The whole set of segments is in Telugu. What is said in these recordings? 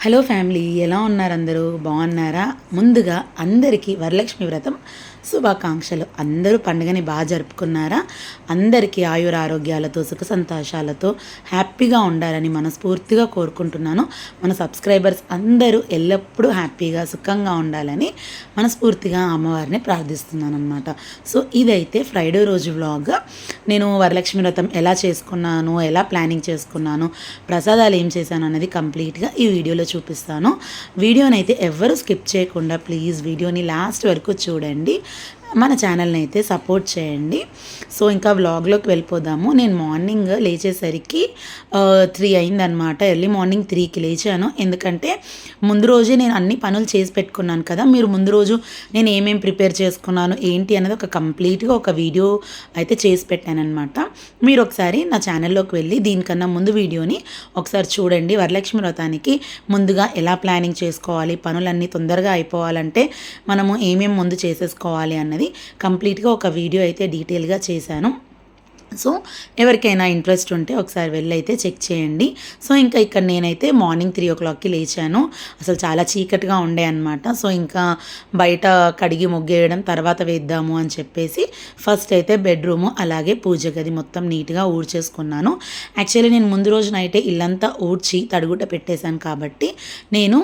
హలో ఫ్యామిలీ ఎలా ఉన్నారు అందరూ? బాగున్నారా? ముందుగా అందరికీ వరలక్ష్మి వ్రతం. శుభాకాంక్షలు. అందరూ పండుగని బాగా జరుపుకున్నారా? అందరికీ ఆయుర ఆరోగ్యాలతో సుఖ సంతోషాలతో హ్యాపీగా ఉండాలని మనస్ఫూర్తిగా కోరుకుంటున్నాను. మన సబ్స్క్రైబర్స్ అందరూ ఎల్లప్పుడూ హ్యాపీగా సుఖంగా ఉండాలని మనస్ఫూర్తిగా అమ్మవారిని ప్రార్థిస్తున్నాను అనమాట సో ఇదైతే ఫ్రైడే రోజు వ్లాగ్. నేను వరలక్ష్మి వ్రతం ఎలా చేసుకున్నాను ఎలా ప్లానింగ్ చేసుకున్నాను ప్రసాదాలు ఏం చేశాను అనేది కంప్లీట్గా ఈ వీడియోలో చూపిస్తాను. వీడియోని అయితే ఎవరు స్కిప్ చేయకుండా ప్లీజ్ వీడియోని లాస్ట్ వరకు చూడండి. మన ఛానల్ని అయితే సపోర్ట్ చేయండి. సో ఇంకా వ్లాగ్లోకి వెళ్ళిపోదాము. నేను మార్నింగ్ లేచేసరికి త్రీ అయిందనమాట ఎర్లీ మార్నింగ్ త్రీకి లేచాను. ఎందుకంటే ముందు రోజే నేను అన్ని పనులు చేసి పెట్టుకున్నాను కదా. మీరు ముందు రోజు నేను ఏమేమి ప్రిపేర్ చేసుకున్నాను ఏంటి అనేది ఒక కంప్లీట్గా ఒక వీడియో అయితే చేసి పెట్టానమాట మీరు ఒకసారి నా ఛానల్లోకి వెళ్ళి దీనికన్నా ముందు వీడియోని ఒకసారి చూడండి. వరలక్ష్మి వ్రతానికి ముందుగా ఎలా ప్లానింగ్ చేసుకోవాలి పనులన్నీ తొందరగా అయిపోవాలంటే మనము ఏమేమి ముందు చేసేసుకోవాలి అన్నది కంప్లీట్గా ఒక వీడియో అయితే డీటెయిల్గా చేసి చేశాను. సో ఎవరికైనా ఇంట్రెస్ట్ ఉంటే ఒకసారి వెళ్ళైతే చెక్ చేయండి. సో ఇంకా ఇక్కడ నేనైతే మార్నింగ్ త్రీ ఓ క్లాక్కి లేచాను. అసలు చాలా చీకటిగా ఉండే అనమాట సో ఇంకా బయట కడిగి ముగ్గేయడం తర్వాత వేద్దాము అని చెప్పేసి ఫస్ట్ అయితే బెడ్రూము అలాగే పూజ గది మొత్తం నీట్గా ఊడ్చేసుకున్నాను. యాక్చువల్లీ నేను ముందు రోజు నైటే ఇల్లంతా ఊడ్చి తడుగుట పెట్టేశాను కాబట్టి నేను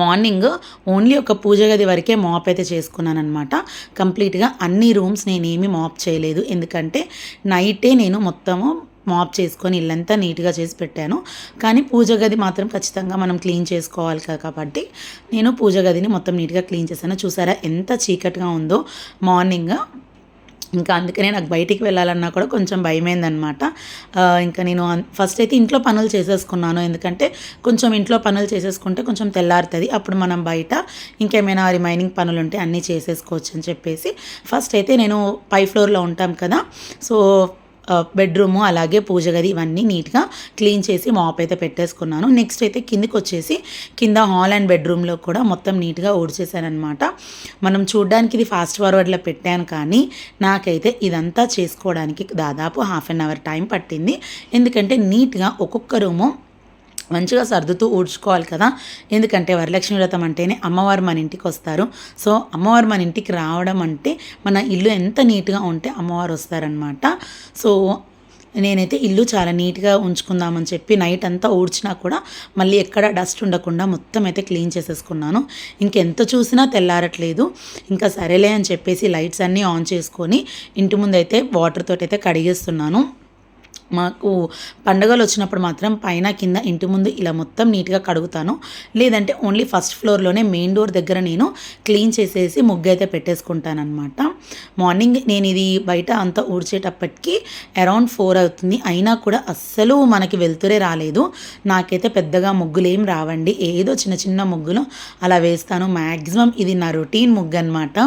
మార్నింగ్ ఓన్లీ ఒక పూజ గది వరకే మాప్ అయితే చేసుకున్నాను అనమాట కంప్లీట్గా అన్ని రూమ్స్ నేనేమి మాప్ చేయలేదు. ఎందుకంటే నైటే నేను మొత్తము మాప్ చేసుకొని ఇల్లంతా నీట్గా చేసి పెట్టాను. కానీ పూజ గది మాత్రం ఖచ్చితంగా మనం క్లీన్ చేసుకోవాలి కాబట్టి నేను పూజ గదిని మొత్తం నీట్గా క్లీన్ చేశాను. చూసారా ఎంత చీకటిగా ఉందో మార్నింగ్ ఇంకా అందుకనే నాకు బయటికి వెళ్ళాలన్నా కూడా కొంచెం భయమైందనమాట. ఇంకా నేను ఫస్ట్ అయితే ఇంట్లో పనులు చేసేసుకున్నాను. ఎందుకంటే కొంచెం ఇంట్లో పనులు చేసేసుకుంటే కొంచెం తెల్లారుతుంది. అప్పుడు మనం బయట ఇంకేమైనా రిమైనింగ్ పనులు ఉంటే అన్నీ చేసేసుకోవచ్చు అని చెప్పేసి ఫస్ట్ అయితే నేను పై ఫ్లోర్లో ఉంటాం కదా. సో బెడ్రూము అలాగే పూజ గది ఇవన్నీ నీట్గా క్లీన్ చేసి మాప్ అయితే పెట్టేసుకున్నాను. నెక్స్ట్ అయితే కిందికి వచ్చేసి కింద హాల్ అండ్ బెడ్రూమ్లో కూడా మొత్తం నీట్గా ఊడ్చేసానమాట మనం చూడ్డానికి ఇది ఫాస్ట్ ఫార్వర్డ్లో పెట్టాను కానీ నాకైతే ఇదంతా చేసుకోవడానికి దాదాపు హాఫ్ అన్ అవర్ టైం పట్టింది. ఎందుకంటే నీట్గా ఒక్కొక్క రూము మంచిగా సర్దుతూ ఊడ్చుకోవాలి కదా. ఎందుకంటే వరలక్ష్మి వ్రతం అంటేనే అమ్మవారు మన ఇంటికి వస్తారు. సో అమ్మవారు మన ఇంటికి రావడం అంటే మన ఇల్లు ఎంత నీట్గా ఉంటే అమ్మవారు వస్తారనమాట సో నేనైతే ఇల్లు చాలా నీట్గా ఉంచుకుందామని చెప్పి నైట్ అంతా ఊడ్చినా కూడా మళ్ళీ ఎక్కడ డస్ట్ ఉండకుండా మొత్తం అయితే క్లీన్ చేసేసుకున్నాను. ఇంకెంత చూసినా తెల్లారట్లేదు. ఇంకా సరేలే అని చెప్పేసి లైట్స్ అన్నీ ఆన్ చేసుకొని ఇంటి ముందైతే వాటర్ తోటైతే కడిగేస్తున్నాను. మాకు పండగలు వచ్చినప్పుడు మాత్రం పైన కింద ఇంటి ముందు ఇలా మొత్తం నీట్గా కడుగుతాను. లేదంటే ఓన్లీ ఫస్ట్ ఫ్లోర్లోనే మెయిన్ డోర్ దగ్గర నేను క్లీన్ చేసేసి ముగ్గు అయితే పెట్టేసుకుంటాను అనమాట మార్నింగ్ నేను ఇది బయట అంతా ఊడ్చేటప్పటికి అరౌండ్ ఫోర్ అవుతుంది. అయినా కూడా అస్సలు మనకి వెళ్తురే రాలేదు. నాకైతే పెద్దగా ముగ్గులు ఏం రావండి. ఏదో చిన్న చిన్న ముగ్గులు అలా వేస్తాను. మ్యాక్సిమం ఇది నా రొటీన్ ముగ్గు అనమాట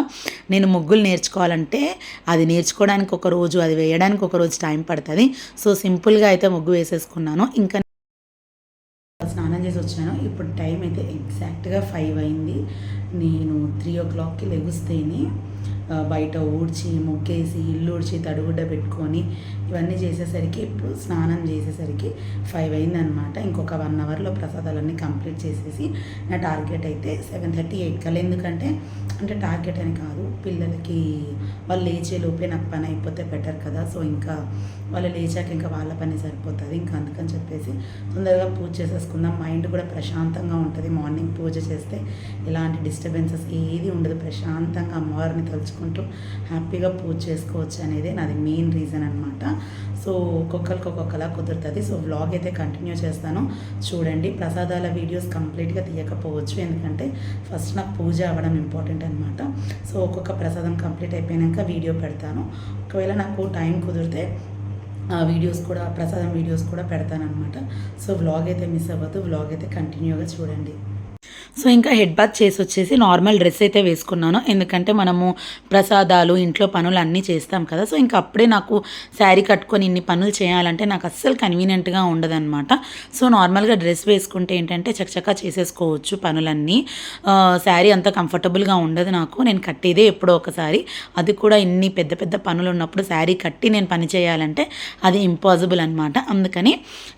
నేను ముగ్గులు నేర్చుకోవాలంటే అది నేర్చుకోవడానికి ఒక రోజు అది వేయడానికి ఒక రోజు టైం పడుతుంది. సో సింపుల్గా అయితే ముగ్గు వేసేసుకున్నాను. ఇంకా స్నానం చేసి వచ్చాను. ఇప్పుడు టైం అయితే ఎగ్జాక్ట్గా ఫైవ్ అయింది. నేను త్రీ ఓ క్లాక్కి లెగుస్తేనే బయట ఊడ్చి ముగ్గేసి ఇల్లు ఊడ్చి తడుగుడ్డ పెట్టుకొని ఇవన్నీ చేసేసరికి ఇప్పుడు స్నానం చేసేసరికి ఫైవ్ అయిందనమాట ఇంకొక వన్ అవర్లో ప్రసాదాలన్నీ కంప్లీట్ చేసేసి నా టార్గెట్ అయితే సెవెన్ థర్టీ ఎయిట్ కల్లా. ఎందుకంటే అంటే టార్గెట్ అని కాదు పిల్లలకి వాళ్ళు లేచే లోపే నాకు పని అయిపోతే బెటర్ కదా. సో ఇంకా వాళ్ళు లేచాక ఇంకా వాళ్ళ పని సరిపోతుంది. ఇంకా అందుకని చెప్పేసి తొందరగా పూజ చేసేసుకుందాం. మైండ్ కూడా ప్రశాంతంగా ఉంటుంది. మార్నింగ్ పూజ చేస్తే ఎలాంటి డిస్టర్బెన్సెస్ ఏది ఉండదు. ప్రశాంతంగా అమ్మవారిని తలుచుకుంటూ హ్యాపీగా పూజ చేసుకోవచ్చు అనేది నాది మెయిన్ రీజన్ అనమాట సో ఒక్కొక్కరికి ఒక్కొక్కలా కుదురుతుంది. సో వ్లాగ్ అయితే కంటిన్యూ చేస్తాను. చూడండి. ప్రసాదాల వీడియోస్ కంప్లీట్గా తీయకపోవచ్చు. ఎందుకంటే ఫస్ట్ నాకు పూజ అవ్వడం ఇంపార్టెంట్ అనమాట సో ఒక్కొక్క ప్రసాదం కంప్లీట్ అయిపోయాక వీడియో పెడతాను. ఒకవేళ నాకు టైం కుదిరితే వీడియోస్ కూడా ప్రసాదం వీడియోస్ కూడా పెడతానమాట సో వ్లాగ్ అయితే మిస్ అవ్వద్దు వ్లాగ్ అయితే కంటిన్యూగా చూడండి. సో ఇంకా హెడ్ బాత్ చేసి వచ్చేసి నార్మల్ డ్రెస్ అయితే వేసుకున్నాను. ఎందుకంటే మనము ప్రసాదాలు ఇంట్లో పనులు అన్నీ చేస్తాం కదా. సో ఇంకా అప్పుడే నాకు శారీ కట్టుకొని ఇన్ని పనులు చేయాలంటే నాకు అస్సలు కన్వీనియంట్గా ఉండదన్నమాట. సో నార్మల్గా డ్రెస్ వేసుకుంటే ఏంటంటే చకచకా చేసేసుకోవచ్చు పనులన్నీ. శారీ అంత కంఫర్టబుల్గా ఉండదు నాకు. నేను కట్టేదే ఎప్పుడో ఒకసారి అది కూడా ఇన్ని పెద్ద పెద్ద పనులు ఉన్నప్పుడు శారీ కట్టి నేను పని చేయాలంటే అది ఇంపాసిబుల్ అనమాట అందుకని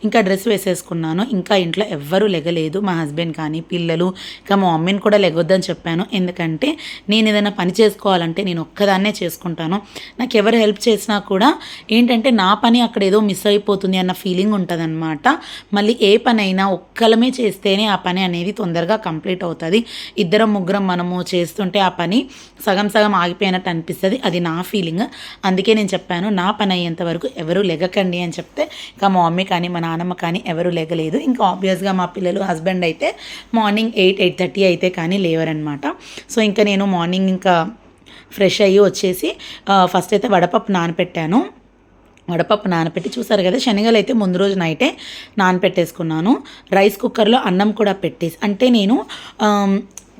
ఇంకా డ్రెస్ వేసేసుకున్నాను. ఇంకా ఇంట్లో ఎవ్వరూ లెగలేదు. మా హస్బెండ్ కానీ పిల్లలు ఇక మా మమ్మీని కూడా లెగొద్దని చెప్పాను. ఎందుకంటే నేను ఏదైనా పని చేసుకోవాలంటే నేను ఒక్కదాన్నే చేసుకుంటాను. నాకు ఎవరు హెల్ప్ చేసినా కూడా ఏంటంటే నా పని అక్కడ ఏదో మిస్ అయిపోతుంది అన్న ఫీలింగ్ ఉంటుందన్నమాట. మళ్ళీ ఏ పని అయినా ఒక్కలమే చేస్తేనే ఆ పని అనేది తొందరగా కంప్లీట్ అవుతుంది. ఇద్దరం ముగ్గురం మనము చేస్తుంటే ఆ పని సగం సగం ఆగిపోయినట్టు అనిపిస్తుంది. అది నా ఫీలింగ్. అందుకే నేను చెప్పాను నా పని అయ్యేంత వరకు ఎవరు లెగకండి అని చెప్తే ఇంకా మా మమ్మీ కానీ మా నాన్నమ్మ కానీ ఎవరు లెగలేదు. ఇంకా ఆబ్వియస్గా మా పిల్లలు హస్బెండ్ అయితే మార్నింగ్ ఎయిట్ ఎయిట్ థర్టీ అయితే కానీ లేవరనమాట. సో ఇంకా నేను మార్నింగ్ ఇంకా ఫ్రెష్ అయ్యి వచ్చేసి ఫస్ట్ అయితే వడపప్పు నానపెట్టాను. వడపప్పు నానపెట్టి చూసారు కదా శనగలు అయితే ముందు రోజు నైటే నానపెట్టేసుకున్నాను. రైస్ కుక్కర్లో అన్నం కూడా పెట్టేసి అంటే నేను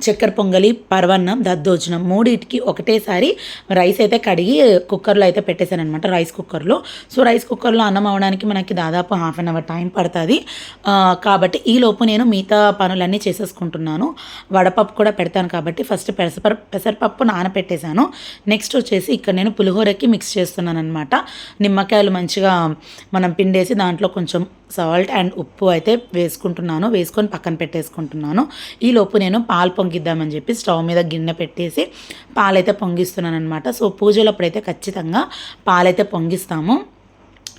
చక్కెర పొంగలి పరవన్నం దద్దోజనం మూడింటికి ఒకటేసారి రైస్ అయితే కడిగి కుక్కర్లో అయితే పెట్టేశాను అనమాట రైస్ కుక్కర్లో. సో రైస్ కుక్కర్లో అన్నం అవడానికి మనకి దాదాపు హాఫ్ అన్ అవర్ టైం పడుతుంది. కాబట్టి ఈ లోపు నేను మిగతా పనులన్నీ చేసేసుకుంటున్నాను. వడపప్పు కూడా పెడతాను కాబట్టి ఫస్ట్ పెసర పెసరపప్పు నానపెట్టేశాను. నెక్స్ట్ వచ్చేసి ఇక్కడ నేను పులిహోరకి మిక్స్ చేస్తున్నాను అనమాట నిమ్మకాయలు మంచిగా మనం పిండేసి దాంట్లో కొంచెం సాల్ట్ అండ్ ఉప్పు అయితే వేసుకుంటున్నాను. వేసుకొని పక్కన పెట్టేసుకుంటున్నాను. ఈలోపు నేను పాలు పొంగిద్దామని చెప్పి స్టవ్ మీద గిన్నె పెట్టేసి పాలైతే పొంగిస్తున్నాను అనమాట సో పూజలప్పుడైతే ఖచ్చితంగా పాలైతే పొంగిస్తాము.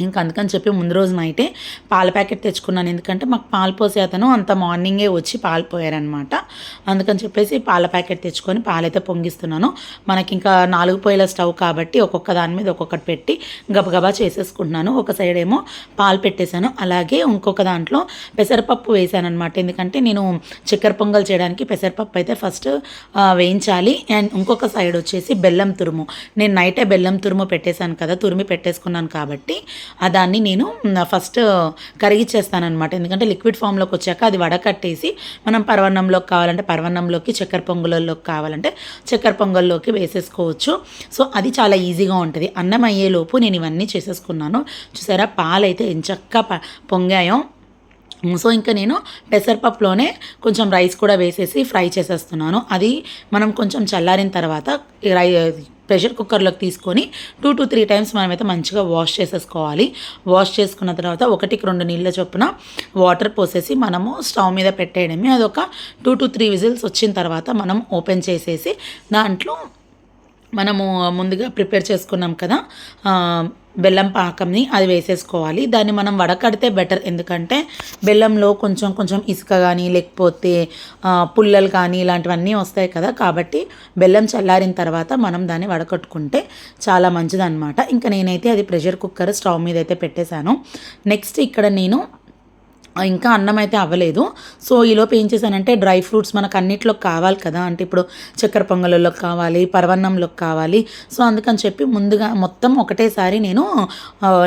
ఇంకా అందుకని చెప్పి ముందు రోజు నైటే పాల ప్యాకెట్ తెచ్చుకున్నాను. ఎందుకంటే మాకు పాలు పోసే అతను అంత మార్నింగే వచ్చి పాలు పోయారనమాట అందుకని చెప్పేసి పాల ప్యాకెట్ తెచ్చుకొని పాలైతే పొంగిస్తున్నాను. మనకి ఇంకా నాలుగు పొయ్యిల స్టవ్ కాబట్టి ఒక్కొక్క దాని మీద ఒక్కొక్కటి పెట్టి గబగబా చేసేసుకుంటున్నాను. ఒక సైడ్ ఏమో పాలు పెట్టేశాను. అలాగే ఇంకొక దాంట్లో పెసరపప్పు వేసాను అనమాట ఎందుకంటే నేను చక్కెర పొంగల్ చేయడానికి పెసరపప్పు అయితే ఫస్ట్ వేయించాలి. అండ్ ఇంకొక సైడ్ వచ్చేసి బెల్లం తురుము. నేను నైటే బెల్లం తురుము పెట్టేశాను కదా తురిమి పెట్టేసుకున్నాను కాబట్టి దాన్ని నేను ఫస్ట్ కరిగిచ్చేస్తానమాట ఎందుకంటే లిక్విడ్ ఫామ్లోకి వచ్చాక అది వడకట్టేసి మనం పర్వన్నంలోకి కావాలంటే పర్వన్నంలోకి చక్కెర పొంగులలోకి కావాలంటే చక్కెర పొంగల్లోకి వేసేసుకోవచ్చు. సో అది చాలా ఈజీగా ఉంటుంది. అన్నం అయ్యేలోపు నేను ఇవన్నీ చేసేసుకున్నాను. చూసారా? పాలైతే ఎంచక్క పొంగాయో. సో ఇంకా నేను పెసరపప్పులోనే కొంచెం రైస్ కూడా వేసేసి ఫ్రై చేసేస్తున్నాను. అది మనం కొంచెం చల్లారిన తర్వాత రై ప్రెషర్ కుక్కర్లోకి తీసుకొని టూ టు త్రీ టైమ్స్ మనమైతే మంచిగా వాష్ చేసేసుకోవాలి. వాష్ చేసుకున్న తర్వాత ఒకటికి రెండు నీళ్ళ చొప్పున వాటర్ పోసేసి మనము స్టవ్ మీద పెట్టేయడమే. అదొక టూ టు త్రీ విజిల్స్ వచ్చిన తర్వాత మనం ఓపెన్ చేసేసి దాంట్లో మనము ముందుగా ప్రిపేర్ చేసుకున్నాం కదా బెల్లం పాకంని అది వేసేసుకోవాలి. దాన్ని మనం వడకడితే బెటర్. ఎందుకంటే బెల్లంలో కొంచెం కొంచెం ఇసుక కానీ లేకపోతే పుల్లలు కానీ ఇలాంటివన్నీ వస్తాయి కదా. కాబట్టి బెల్లం చల్లారిన తర్వాత మనం దాన్ని వడకట్టుకుంటే చాలా మంచిదన్నమాట. ఇంకా నేనైతే అది ప్రెషర్ కుక్కర్ స్టవ్ మీద అయితే పెట్టేశాను. నెక్స్ట్ ఇక్కడ నేను ఇంకా అన్నం అయితే అవ్వలేదు. సో ఈలోపు ఏం చేశానంటే డ్రై ఫ్రూట్స్ మనకు అన్నిట్లో కావాలి కదా. అంటే ఇప్పుడు చక్కెర పొంగలలో కావాలి పరవన్నంలోకి కావాలి. సో అందుకని చెప్పి ముందుగా మొత్తం ఒకటేసారి నేను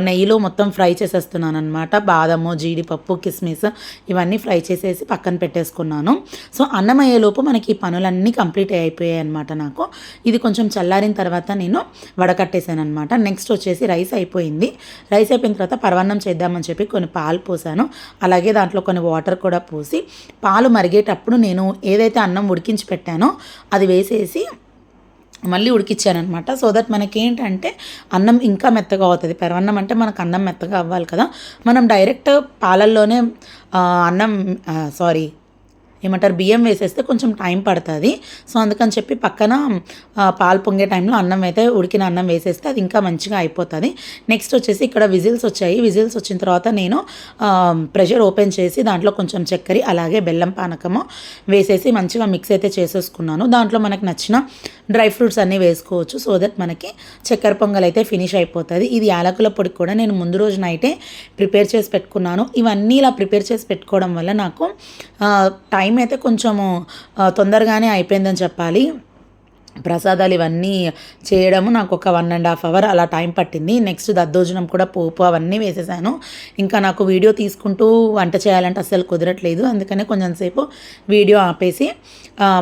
నెయ్యిలో మొత్తం ఫ్రై చేసేస్తున్నాను అనమాట బాదము జీడిపప్పు కిస్మిస్ ఇవన్నీ ఫ్రై చేసేసి పక్కన పెట్టేసుకున్నాను. సో అన్నం అయ్యేలోపు మనకి ఈ పనులన్నీ కంప్లీట్ అయిపోయాయి అనమాట నాకు. ఇది కొంచెం చల్లారిన తర్వాత నేను వడకట్టేశాను అనమాట నెక్స్ట్ వచ్చేసి రైస్ అయిపోయింది. రైస్ అయిపోయిన తర్వాత పరవన్నం చేద్దామని చెప్పి కొన్ని పాలు పోసాను. అలాగే అలాగే దాంట్లో కొన్ని వాటర్ కూడా పోసి పాలు మరిగేటప్పుడు నేను ఏదైతే అన్నం ఉడికించి పెట్టానో అది వేసేసి మళ్ళీ ఉడికిచ్చానమాట సో దట్ మనకి ఏంటంటే అన్నం ఇంకా మెత్తగా అవుతుంది. పెరవన్నం అంటే మనకు అన్నం మెత్తగా అవ్వాలి కదా. మనం డైరెక్ట్ పాలల్లోనే అన్నం సారీ ఏమంటారు బియ్యం వేసేస్తే కొంచెం టైం పడుతుంది. సో అందుకని చెప్పి పక్కన పాలు పొంగే టైంలో అన్నం అయితే ఉడికిన అన్నం వేసేస్తే అది ఇంకా మంచిగా అయిపోతుంది. నెక్స్ట్ వచ్చేసి ఇక్కడ విజిల్స్ వచ్చాయి. విజిల్స్ వచ్చిన తర్వాత నేను ప్రెషర్ ఓపెన్ చేసి దాంట్లో కొంచెం చక్కెర అలాగే బెల్లం పానకము వేసేసి మంచిగా మిక్స్ అయితే చేసేసుకున్నాను. దాంట్లో మనకు నచ్చిన డ్రై ఫ్రూట్స్ అన్నీ వేసుకోవచ్చు. సో దట్ మనకి చక్కెర పొంగల్ అయితే ఫినిష్ అయిపోతుంది. ఇది యాలకుల పొడి కూడా నేను ముందు రోజు నైటే ప్రిపేర్ చేసి పెట్టుకున్నాను. ఇవన్నీ ఇలా ప్రిపేర్ చేసి పెట్టుకోవడం వల్ల నాకు టైం టైం అయితే కొంచెము తొందరగానే అయిపోయిందని చెప్పాలి. ప్రసాదాలు ఇవన్నీ చేయడము నాకు ఒక వన్ అండ్ హాఫ్ అవర్ అలా టైం పట్టింది. నెక్స్ట్ దద్దోజనం కూడా పోపు అవన్నీ వేసేసాను. ఇంకా నాకు వీడియో తీసుకుంటూ వంట చేయాలంటే అస్సలు కుదరట్లేదు. అందుకనే కొంచెం సేపు వీడియో ఆపేసి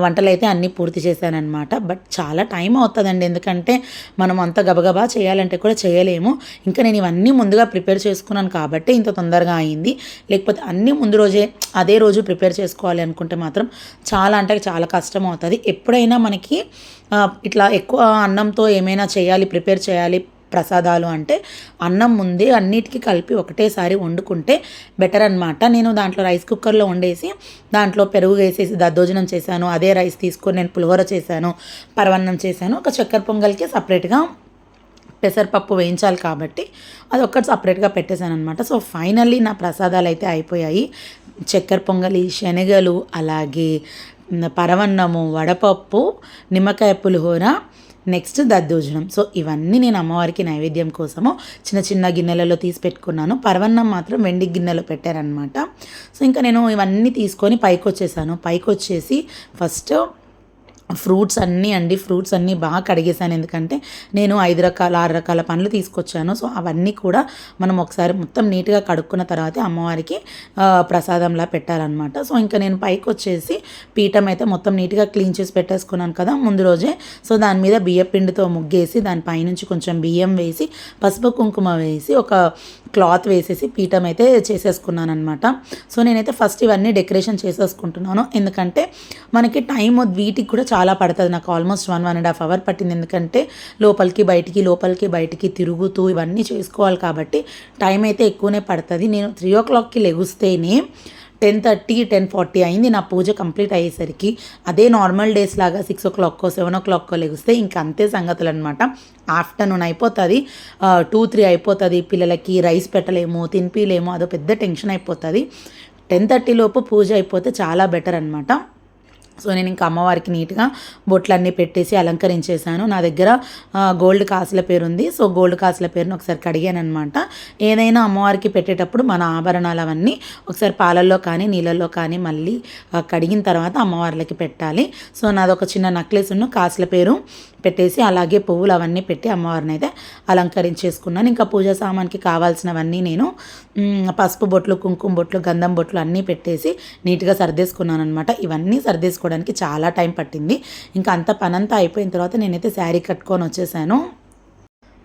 వంటలు అయితే అన్నీ పూర్తి చేశానమాట బట్ చాలా టైం అవుతుందండి. ఎందుకంటే మనం అంత గబగబా చేయాలంటే కూడా చేయలేము. ఇంకా నేను ఇవన్నీ ముందుగా ప్రిపేర్ చేసుకున్నాను కాబట్టి ఇంత తొందరగా అయింది. లేకపోతే అన్నీ ముందు రోజే అదే రోజు ప్రిపేర్ చేసుకోవాలి అనుకుంటే మాత్రం చాలా అంటే చాలా కష్టం అవుతుంది. ఎప్పుడైనా మనకి ఇట్లా ఎక్కువ అన్నంతో ఏమైనా చేయాలి ప్రిపేర్ చేయాలి ప్రసాదాలు అంటే అన్నం ముందే అన్నిటికీ కలిపి ఒకటేసారి వండుకుంటే బెటర్ అనమాట నేను దాంట్లో రైస్ కుక్కర్లో వండేసి దాంట్లో పెరుగు వేసేసి దద్దోజనం చేశాను అదే రైస్ తీసుకొని నేను పులిహోర చేశాను పరవన్నం చేశాను. ఒక చక్కెర పొంగల్కి సపరేట్గా పెసరపప్పు వేయించాలి కాబట్టి అది ఒక్కటి సపరేట్గా పెట్టేశాను అనమాట సో ఫైనల్లీ నా ప్రసాదాలు అయితే అయిపోయాయి. చక్కెర పొంగలి శనగలు అలాగే పరవన్నము వడపప్పు నిమ్మకాయ పులిహోర నెక్స్ట్ దద్దోజనం. సో ఇవన్నీ నేను అమ్మవారికి నైవేద్యం కోసము చిన్న చిన్న గిన్నెలలో తీసి పెట్టుకున్నాను. పరవన్నం మాత్రం వెండి గిన్నెలో పెట్టారనమాట సో ఇంకా నేను ఇవన్నీ తీసుకొని పైకి వచ్చేసాను పైకి వచ్చేసి ఫస్ట్ ఫ్రూట్స్ అన్నీ అండి ఫ్రూట్స్ అన్నీ బాగా కడిగేసాను ఎందుకంటే నేను ఐదు రకాల ఆరు రకాల పండ్లు తీసుకొచ్చాను. సో అవన్నీ కూడా మనం ఒకసారి మొత్తం నీట్గా కడుక్కున్న తర్వాత అమ్మవారికి ప్రసాదంలా పెట్టాలన్నమాట. సో ఇంకా నేను పైకి వచ్చేసి పీఠం అయితే మొత్తం నీట్గా క్లీన్ చేసి పెట్టేసుకున్నాను కదా ముందు రోజే. సో దాని మీద బియ్య పిండితో ముగ్గేసి దానిపైనుంచి కొంచెం బియ్యం వేసి పసుపు కుంకుమ వేసి ఒక క్లాత్ వేసేసి పీఠం అయితే చేసేసుకున్నాను అనమాట సో నేనైతే ఫస్ట్ ఇవన్నీ డెకరేషన్ చేసేసుకుంటున్నాను. ఎందుకంటే మనకి టైం వీటికి కూడా చాలా చాలా పడుతుంది. నాకు almost one one and half hour పట్టింది. ఎందుకంటే లోపలికి బయటికి లోపలికి బయటికి తిరుగుతూ ఇవన్నీ చేసుకోవాలి కాబట్టి టైం అయితే ఎక్కువనే పడుతుంది. నేను త్రీ ఓ క్లాక్కి లెగుస్తేనే టెన్ థర్టీ టెన్ ఫార్టీ అయింది. నా పూజ కంప్లీట్ అయ్యేసరికి అదే నార్మల్ డేస్ లాగా సిక్స్ ఓ క్లాక్కో సెవెన్ ఓ క్లాక్కో లెగిస్తే ఇంకా అంతే సంగతులు అనమాట ఆఫ్టర్నూన్ అయిపోతుంది టూ త్రీ అయిపోతుంది. పిల్లలకి రైస్ పెట్టలేము తినిపిలేము అదో పెద్ద టెన్షన్ అయిపోతుంది. టెన్ థర్టీ లోపు పూజ అయిపోతే చాలా బెటర్ అనమాట సో నేను ఇంకా అమ్మవారికి నీట్గా బొట్లన్నీ పెట్టేసి అలంకరించేశాను. నా దగ్గర గోల్డ్ కాసుల పేరు ఉంది సో గోల్డ్ కాసుల పేరును ఒకసారి కడిగాను అనమాట ఏదైనా అమ్మవారికి పెట్టేటప్పుడు మన ఆభరణాలు అవన్నీ ఒకసారి పాలల్లో కానీ నీళ్ళల్లో కానీ మళ్ళీ కడిగిన తర్వాత అమ్మవార్లకి పెట్టాలి. సో నాది ఒక చిన్న నక్లెస్ ఉన్న కాసుల పేరు పెట్టేసి అలాగే పువ్వులు అవన్నీ పెట్టి అమ్మవారిని అయితే అలంకరించేసుకున్నాను. ఇంకా పూజా సామాన్కి కావాల్సినవన్నీ నేను పసుపు బొట్లు కుంకుమ బొట్లు గంధం బొట్లు అన్నీ పెట్టేసి నీట్గా సర్దేసుకున్నాను అనమాట ఇవన్నీ సర్దేసుకోవడానికి చాలా టైం పట్టింది. ఇంకా అంత పనంతా అయిపోయిన తర్వాత నేనైతే శారీ కట్టుకొని వచ్చేసాను.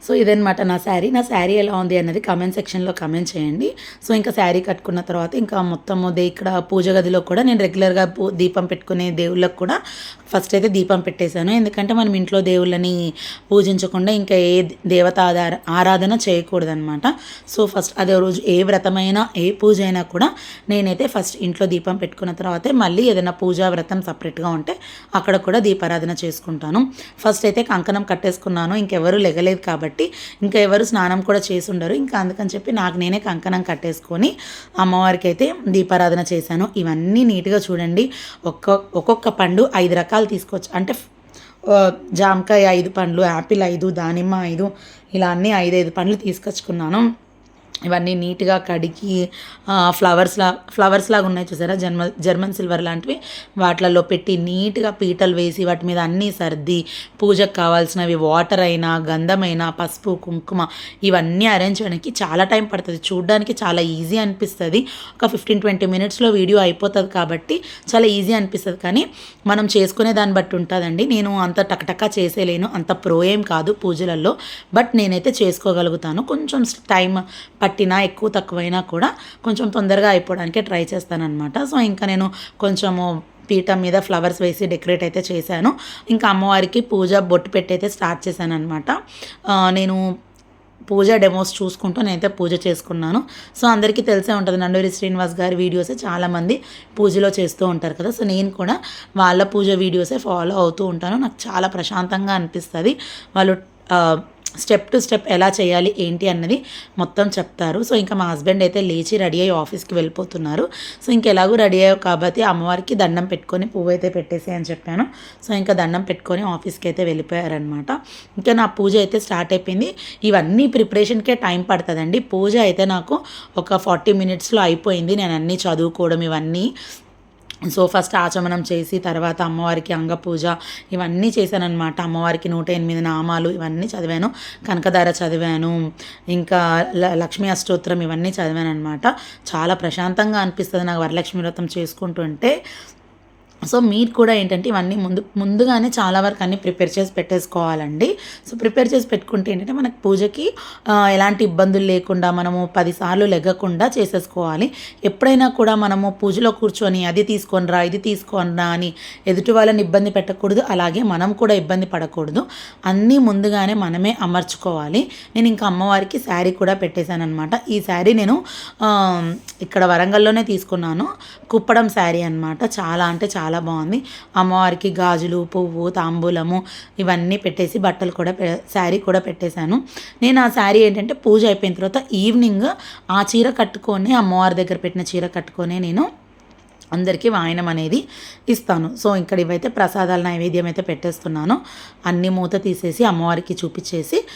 సో ఇదనమాట నా శారీ. నా శారీ ఎలా ఉంది అన్నది కమెంట్ సెక్షన్లో కమెంట్ చేయండి. సో ఇంకా శారీ కట్టుకున్న తర్వాత ఇంకా మొత్తము ఇక్కడ పూజ గదిలో కూడా నేను రెగ్యులర్గా దీపం పెట్టుకునే దేవుళ్ళకు కూడా ఫస్ట్ అయితే దీపం పెట్టేశాను. ఎందుకంటే మనం ఇంట్లో దేవుళ్ళని పూజించకుండా ఇంకా ఏ దేవత ఆరాధన చేయకూడదనమాట సో ఫస్ట్ అదే రోజు ఏ వ్రతమైనా ఏ పూజ అయినా కూడా నేనైతే ఫస్ట్ ఇంట్లో దీపం పెట్టుకున్న తర్వాతే మళ్ళీ ఏదైనా పూజా వ్రతం సపరేట్గా ఉంటే అక్కడ కూడా దీపారాధన చేసుకుంటాను. ఫస్ట్ అయితే కంకణం కట్టేసుకున్నాను. ఇంకెవరు లెగలేదు కాబట్టి ఇంకా ఎవరు స్నానం కూడా చేసి ఉండరు. ఇంకా అందుకని చెప్పి నాకు నేనే కంకణం కట్టేసుకొని అమ్మవారికి అయితే దీపారాధన చేశాను. ఇవన్నీ నీట్గా చూడండి. ఒక్క ఒక్కొక్క పండు ఐదు రకాల తీసుకోవచ్చు. అంటే జామకాయ ఐదు పండ్లు యాపిల్ ఐదు దానిమ్మ ఐదు ఇలా అన్నీ ఐదు పండ్లు తీసుకొచ్చుకున్నాను. ఇవన్నీ నీట్గా కడిగి ఫ్లవర్స్లా ఫ్లవర్స్ లాగా ఉన్నాయి చూసారా? జన్మ జర్మన్ సిల్వర్ లాంటివి. వాటిలలో పెట్టి నీట్గా పీటలు వేసి వాటి మీద అన్నీ సర్ది పూజకు కావాల్సినవి వాటర్ అయినా గంధమైనా పసుపు కుంకుమ ఇవన్నీ అరేంజ్ చేయడానికి చాలా టైం పడుతుంది. చూడడానికి చాలా ఈజీ అనిపిస్తుంది. ఒక ఫిఫ్టీన్ ట్వంటీ మినిట్స్లో వీడియో అయిపోతుంది కాబట్టి చాలా ఈజీ అనిపిస్తుంది. కానీ మనం చేసుకునే దాన్ని బట్టి ఉంటుందండి. నేను అంత టక్టక్కా చేసేలేను. అంత ప్రో ఏం కాదు పూజలలో. బట్ నేనైతే చేసుకోగలుగుతాను. కొంచెం టైం పట్టినా ఎక్కువ తక్కువైనా కూడా కొంచెం తొందరగా అయిపోవడానికి ట్రై చేస్తానమాట సో ఇంకా నేను కొంచెము పీఠం మీద ఫ్లవర్స్ వేసి డెకరేట్ అయితే చేశాను. ఇంకా అమ్మవారికి పూజ బొట్టు పెట్టి అయితే స్టార్ట్ చేశాను అనమాట నేను పూజ డెమోస్ చూసుకుంటూ నేనైతే పూజ చేసుకున్నాను. సో అందరికీ తెలిసే ఉంటుంది నండూరి శ్రీనివాస్ గారి వీడియోసే చాలామంది పూజలో చేస్తూ ఉంటారు కదా. సో నేను కూడా వాళ్ళ పూజ వీడియోసే ఫాలో అవుతూ ఉంటాను. నాకు చాలా ప్రశాంతంగా అనిపిస్తుంది. వాళ్ళు స్టెప్ టు స్టెప్ ఎలా చేయాలి ఏంటి అన్నది మొత్తం చెప్తారు. సో ఇంకా మా హస్బెండ్ అయితే లేచి రెడీ అయ్యి ఆఫీస్కి వెళ్ళిపోతున్నారు. సో ఇంకెలాగూ రెడీ అయ్యావు కాబట్టి అమ్మవారికి దండం పెట్టుకొని పువ్వు అయితే పెట్టేసి అని చెప్పాను. సో ఇంకా దండం పెట్టుకొని ఆఫీస్కి అయితే వెళ్ళిపోయారనమాట ఇంకా నా పూజ అయితే స్టార్ట్ అయిపోయింది. ఇవన్నీ ప్రిపరేషన్కే టైం పడుతుందండి. పూజ అయితే నాకు ఒక ఫార్టీ మినిట్స్లో అయిపోయింది. నేను అన్నీ చదువుకోవడం ఇవన్నీ. సో ఫస్ట్ ఆచమనం చేసి తర్వాత అమ్మవారికి అంగపూజ ఇవన్నీ చేశానన్నమాట. అమ్మవారికి నూట ఎనిమిది నామాలు ఇవన్నీ చదివాను. కనకధార చదివాను. ఇంకా ల- లక్ష్మీ అష్టోత్తరం ఇవన్నీ చదివాను అనమాట చాలా ప్రశాంతంగా అనిపిస్తుంది నాకు వరలక్ష్మి వ్రతం చేసుకుంటుంటే. సో మీరు కూడా ఏంటంటే ఇవన్నీ ముందు ముందుగానే చాలా వరకు అన్నీ ప్రిపేర్ చేసి పెట్టేసుకోవాలండి. సో ప్రిపేర్ చేసి పెట్టుకుంటే ఏంటంటే మనకు పూజకి ఎలాంటి ఇబ్బందులు లేకుండా మనము పదిసార్లు లెగ్గకుండా చేసేసుకోవాలి. ఎప్పుడైనా కూడా మనము పూజలో కూర్చొని అది తీసుకొని రా ఇది తీసుకొని రా అని ఎదుటి వాళ్ళని ఇబ్బంది పెట్టకూడదు. అలాగే మనం కూడా ఇబ్బంది పడకూడదు. అన్నీ ముందుగానే మనమే అమర్చుకోవాలి. నేను ఇంకా అమ్మవారికి శారీ కూడా పెట్టేశాను అనమాట ఈ శారీ నేను ఇక్కడ వరంగల్లోనే తీసుకున్నాను. కుప్పడం శారీ అనమాట చాలా అంటే చాలా చాలా బాగుంది. అమ్మవారికి గాజులు పువ్వు తాంబూలము ఇవన్నీ పెట్టేసి బట్టలు కూడా పె- శారీ కూడా పెట్టేశాను. నేను ఆ శారీ ఏంటంటే పూజ అయిపోయిన తర్వాత ఈవినింగ్ ఆ చీర కట్టుకొని అమ్మవారి దగ్గర పెట్టిన చీర కట్టుకొని నేను అందరికీ వాయనం అనేది ఇస్తాను. సో ఇక్కడ ఇవైతే ప్రసాదాల నైవేద్యం అయితే పెట్టేస్తున్నాను. అన్ని మూత తీసేసి అమ్మవారికి చూపించేసి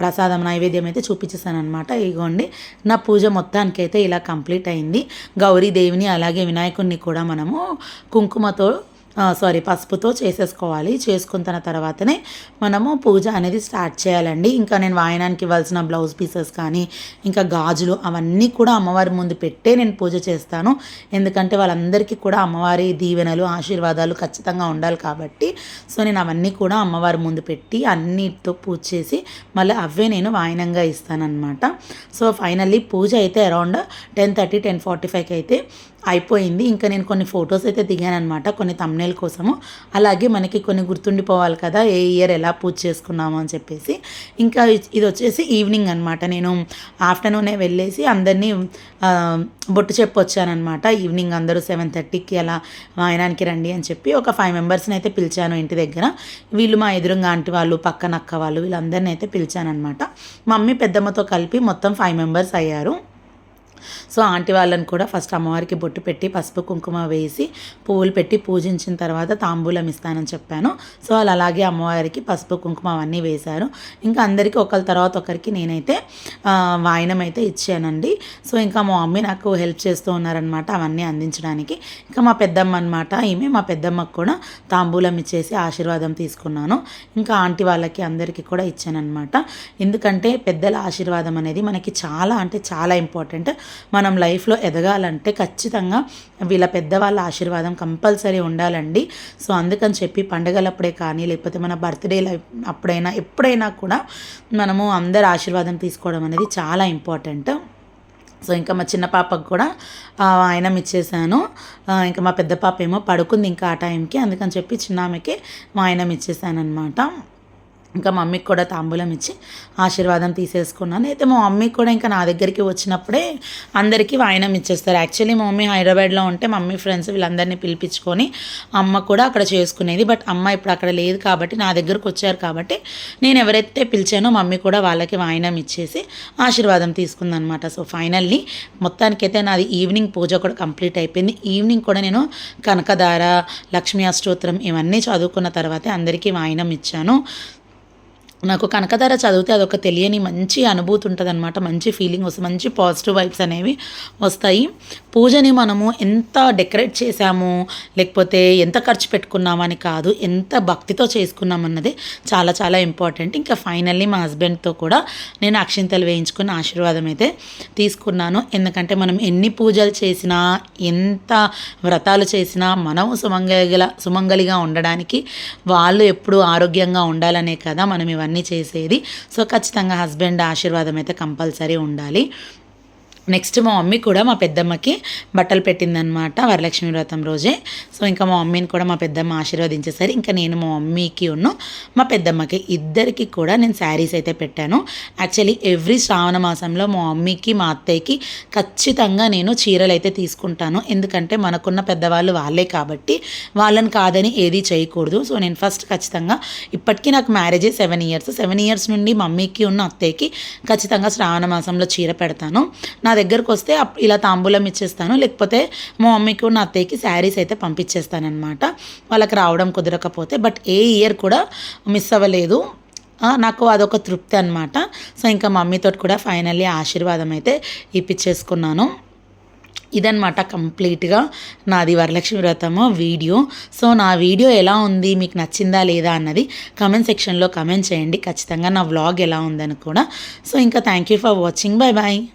ప్రసాదం నైవేద్యం అయితే చూపించేసాను అనమాట ఇగోండి నా పూజ మొత్తానికి అయితే ఇలా కంప్లీట్ అయింది. గౌరీదేవిని అలాగే వినాయకుడిని కూడా మనము కుంకుమతో సారీ పసుపుతో చేసేసుకోవాలి. చేసుకున్న తర్వాతనే మనము పూజ అనేది స్టార్ట్ చేయాలండి. ఇంకా నేను వాయనానికి ఇవ్వాల్సిన బ్లౌజ్ పీసెస్ కానీ ఇంకా గాజులు అవన్నీ కూడా అమ్మవారి ముందు పెట్టే నేను పూజ చేస్తాను. ఎందుకంటే వాళ్ళందరికీ కూడా అమ్మవారి దీవెనలు ఆశీర్వాదాలు ఖచ్చితంగా ఉండాలి కాబట్టి. సో నేను అవన్నీ కూడా అమ్మవారి ముందు పెట్టి అన్నిటితో పూజ చేసి మళ్ళీ అవే నేను వాయనంగా ఇస్తానన్నమాట. సో ఫైనల్లీ పూజ అయితే around ten thirty ten forty ఫైవ్కి అయితే అయిపోయింది. ఇంకా నేను కొన్ని ఫొటోస్ అయితే దిగానమాట కొన్ని తమ్నేల్ కోసము. అలాగే మనకి కొన్ని గుర్తుండిపోవాలి కదా ఏ ఇయర్ ఎలా పూజ చేసుకున్నాము అని చెప్పేసి. ఇంకా ఇది వచ్చేసి ఈవినింగ్ అనమాట నేను ఆఫ్టర్నూనే వెళ్ళేసి అందరినీ బొట్టు చెప్పి వచ్చానమాట ఈవినింగ్ అందరూ సెవెన్ థర్టీకి అలా వాయనానికి రండి అని చెప్పి ఒక ఫైవ్ మెంబర్స్ని అయితే పిలిచాను ఇంటి దగ్గర. వీళ్ళు మా ఎదురుగా ఆంటీ వాళ్ళు పక్కన అక్క వాళ్ళు వీళ్ళందరినీ అయితే పిలిచానమాట మమ్మీ పెద్దమ్మతో కలిపి మొత్తం ఫైవ్ మెంబర్స్ అయ్యారు. సో ఆంటీ వాళ్ళని కూడా ఫస్ట్ అమ్మవారికి బొట్టు పెట్టి పసుపు కుంకుమ వేసి పువ్వులు పెట్టి పూజించిన తర్వాత తాంబూలం ఇస్తానని చెప్పాను. సో వాళ్ళు అలాగే అమ్మవారికి పసుపు కుంకుమ అవన్నీ వేశారు. ఇంకా అందరికీ ఒకరి తర్వాత ఒకరికి నేనైతే వాయినం అయితే ఇచ్చానండి. సో ఇంకా మా మమ్మీ నాకు హెల్ప్ చేస్తూ ఉన్నారనమాట అవన్నీ అందించడానికి. ఇంకా మా పెద్దమ్మ అనమాట ఈమె మా పెద్దమ్మకు కూడా తాంబూలం ఇచ్చేసి ఆశీర్వాదం తీసుకున్నాను. ఇంకా ఆంటీ వాళ్ళకి అందరికీ కూడా ఇచ్చానమాట ఎందుకంటే పెద్దల ఆశీర్వాదం అనేది మనకి చాలా అంటే చాలా ఇంపార్టెంట్. మనం లైఫ్లో ఎదగాలంటే ఖచ్చితంగా వీళ్ళ పెద్దవాళ్ళ ఆశీర్వాదం కంపల్సరీ ఉండాలండి. సో అందుకని చెప్పి పండగలప్పుడే కానీ లేకపోతే మన బర్త్డే అప్పుడైనా ఎప్పుడైనా కూడా మనము అందరి ఆశీర్వాదం తీసుకోవడం అనేది చాలా ఇంపార్టెంట్. సో ఇంకా మా చిన్న పాపకు కూడా ఆయనం ఇచ్చేసాను. ఇంకా మా పెద్ద పాప ఏమో పడుకుంది ఇంకా ఆ టైంకి అందుకని చెప్పి చిన్న ఆమెకి వాయనం ఇచ్చేసాను అనమాట ఇంకా మమ్మీకి కూడా తాంబూలం ఇచ్చి ఆశీర్వాదం తీసేసుకున్నాను. అయితే మా మమ్మీకి కూడా ఇంకా నా దగ్గరికి వచ్చినప్పుడే అందరికీ వాయనం ఇచ్చేస్తారు. యాక్చువల్లీ మా మమ్మీ హైదరాబాద్లో ఉంటే మమ్మీ ఫ్రెండ్స్ వీళ్ళందరినీ పిలిపించుకొని అమ్మ కూడా అక్కడ చేసుకునేది. బట్ అమ్మ ఇప్పుడు అక్కడ లేదు కాబట్టి నా దగ్గరకు వచ్చారు కాబట్టి నేను ఎవరైతే పిలిచానో మమ్మీ కూడా వాళ్ళకి వాయనం ఇచ్చేసి ఆశీర్వాదం తీసుకుందనమాట సో ఫైనల్లీ మొత్తానికైతే నాది ఈవినింగ్ పూజ కూడా కంప్లీట్ అయిపోయింది. ఈవినింగ్ కూడా నేను కనకదార లక్ష్మీ అష్టోత్తరం ఇవన్నీ చదువుకున్న తర్వాతే అందరికీ వాయనం ఇచ్చాను. నాకు కనకధార చదివితే అదొక తెలియని మంచి అనుభూతి ఉంటుంది అనమాట మంచి ఫీలింగ్ వస్తుంది. మంచి పాజిటివ్ వైబ్స్ అనేవి వస్తాయి. పూజని మనము ఎంత డెకరేట్ చేసాము లేకపోతే ఎంత ఖర్చు పెట్టుకున్నామని కాదు ఎంత భక్తితో చేసుకున్నామన్నది చాలా చాలా ఇంపార్టెంట్ ఇంకా ఫైనల్లీ మా హస్బెండ్తో కూడా నేను అక్షింతలు వేయించుకుని ఆశీర్వాదం అయితే తీసుకున్నాను. ఎందుకంటే మనం ఎన్ని పూజలు చేసినా ఎంత వ్రతాలు చేసినా మనం సుమంగళ సుమంగలిగా ఉండడానికి వాళ్ళు ఎప్పుడు ఆరోగ్యంగా ఉండాలనే కదా మనం ఇవన్నీ చేసేది. సో ఖచ్చితంగా హస్బెండ్ ఆశీర్వాదం అయితే కంపల్సరీ ఉండాలి. నెక్స్ట్ మా మమ్మీ కూడా మా పెద్దమ్మకి బట్టలు పెట్టిందనమాట వరలక్ష్మి వ్రతం రోజే. సో ఇంకా మా మమ్మీని కూడా మా పెద్దమ్మ ఆశీర్వదించేసరి ఇంకా నేను మా మమ్మీకి ఉన్న మా పెద్దమ్మకి ఇద్దరికి కూడా నేను శారీస్ అయితే పెట్టాను. యాక్చువల్లీ ఎవ్రీ శ్రావణ మాసంలో మా మమ్మీకి మా అత్తయ్యకి ఖచ్చితంగా నేను చీరలు అయితే తీసుకుంటాను. ఎందుకంటే మనకున్న పెద్దవాళ్ళు వాళ్ళే కాబట్టి వాళ్ళని కాదని ఏది చేయకూడదు. సో నేను ఫస్ట్ ఖచ్చితంగా ఇప్పటికీ నాకు marriage seven years seven years నుండి మమ్మీకి ఉన్న అత్తయ్యకి ఖచ్చితంగా శ్రావణ మాసంలో చీర పెడతాను. నా దగ్గరకు వస్తే ఇలా తాంబూలం ఇచ్చేస్తాను. లేకపోతే మా మమ్మీకి నా అత్తయ్యకి శారీస్ అయితే పంపించేస్తానమాట వాళ్ళకి రావడం కుదరకపోతే. బట్ ఏ ఇయర్ కూడా మిస్ అవ్వలేదు. నాకు అదొక తృప్తి అనమాట సో ఇంకా మమ్మీతో కూడా ఫైనల్లీ ఆశీర్వాదం అయితే ఇప్పించేసుకున్నాను ఇదనమాట కంప్లీట్గా నాది వరలక్ష్మి వ్రతము వీడియో. సో నా వీడియో ఎలా ఉంది? మీకు నచ్చిందా లేదా అన్నది కమెంట్ సెక్షన్లో కమెంట్ చేయండి. ఖచ్చితంగా నా వ్లాగ్ ఎలా ఉందని కూడా. సో ఇంకా thank you for watching. Bye bye